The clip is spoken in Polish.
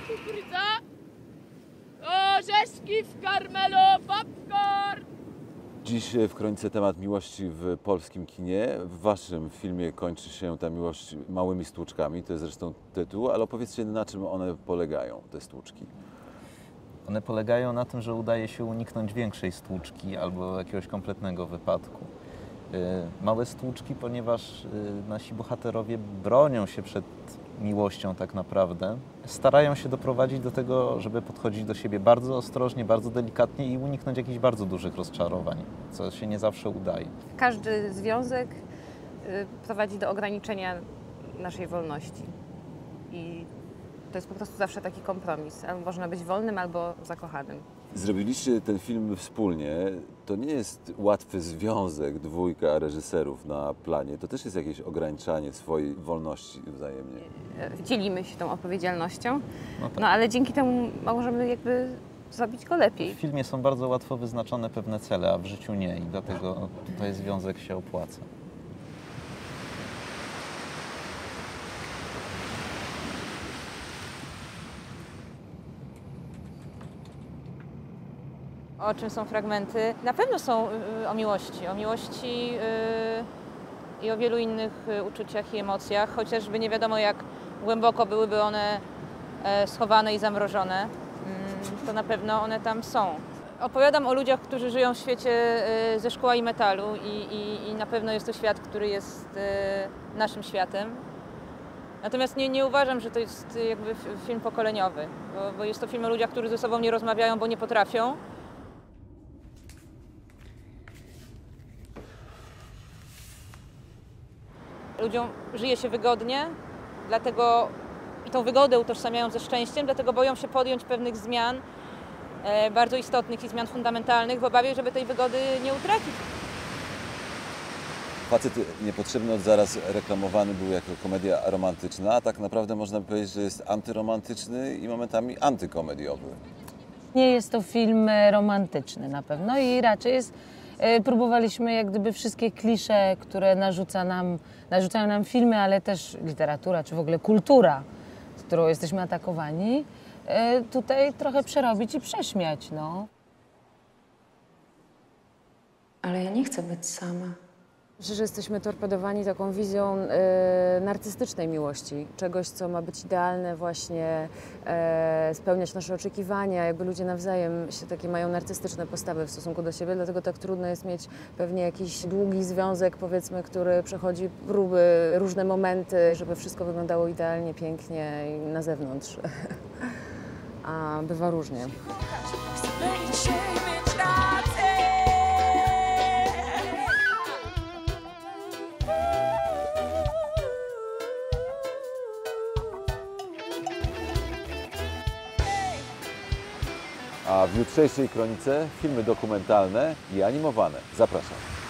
kukurydza, orzeszki w karmelu, popcorn. Dziś w Kronice temat miłości w polskim kinie. W waszym filmie kończy się ta miłość małymi stłuczkami, to jest zresztą tytuł, ale opowiedzcie na czym one polegają, te stłuczki. One polegają na tym, że udaje się uniknąć większej stłuczki albo jakiegoś kompletnego wypadku. Y, Małe stłuczki, ponieważ y, nasi bohaterowie bronią się przed miłością tak naprawdę, starają się doprowadzić do tego, żeby podchodzić do siebie bardzo ostrożnie, bardzo delikatnie i uniknąć jakichś bardzo dużych rozczarowań, co się nie zawsze udaje. Każdy związek y, prowadzi do ograniczenia naszej wolności. I to jest po prostu zawsze taki kompromis. Albo można być wolnym, albo zakochanym. Zrobiliście ten film wspólnie. To nie jest łatwy związek dwójka reżyserów na planie. To też jest jakieś ograniczanie swojej wolności wzajemnie. Y, Dzielimy się tą odpowiedzialnością, No tak. no ale dzięki temu możemy jakby zrobić go W lepiej. filmie są bardzo łatwo wyznaczone pewne cele, a w życiu nie i dlatego tutaj związek się opłaca. O czym są fragmenty? Na pewno są y, o miłości, o miłości y, i o wielu innych y, uczuciach i emocjach, chociażby nie wiadomo jak głęboko byłyby one e, schowane i zamrożone, mm, to na pewno one tam są. Opowiadam o ludziach, którzy żyją w świecie y, ze szkła i metalu i, i, i na pewno jest to świat, który jest y, naszym światem. Natomiast nie, nie uważam, że to jest y, jakby film pokoleniowy, bo, bo jest to film o ludziach, którzy ze sobą nie rozmawiają, bo nie potrafią. Ludziom żyje się wygodnie, dlatego i tą wygodę utożsamiają ze szczęściem, dlatego boją się podjąć pewnych zmian e, bardzo istotnych i zmian fundamentalnych w obawie, żeby tej wygody nie utracić. Facet niepotrzebny od zaraz reklamowany był jako komedia romantyczna, a tak naprawdę można by powiedzieć, że jest antyromantyczny i momentami antykomediowy. Nie jest to film romantyczny na pewno i raczej jest, próbowaliśmy jak gdyby wszystkie klisze, które narzuca nam, narzucają nam filmy, ale też literatura, czy w ogóle kultura, z którą jesteśmy atakowani, e, tutaj trochę przerobić i prześmiać, no. Ale ja nie chcę być sama. Myślę, że jesteśmy torpedowani taką wizją e, narcystycznej miłości, czegoś, co ma być idealne, właśnie e, spełniać nasze oczekiwania. Jakby ludzie nawzajem się takie mają narcystyczne postawy w stosunku do siebie, dlatego tak trudno jest mieć pewnie jakiś długi związek, powiedzmy, który przechodzi próby, różne momenty, żeby wszystko wyglądało idealnie, pięknie i na zewnątrz. A bywa różnie. A w jutrzejszej kronice filmy dokumentalne i animowane. Zapraszam.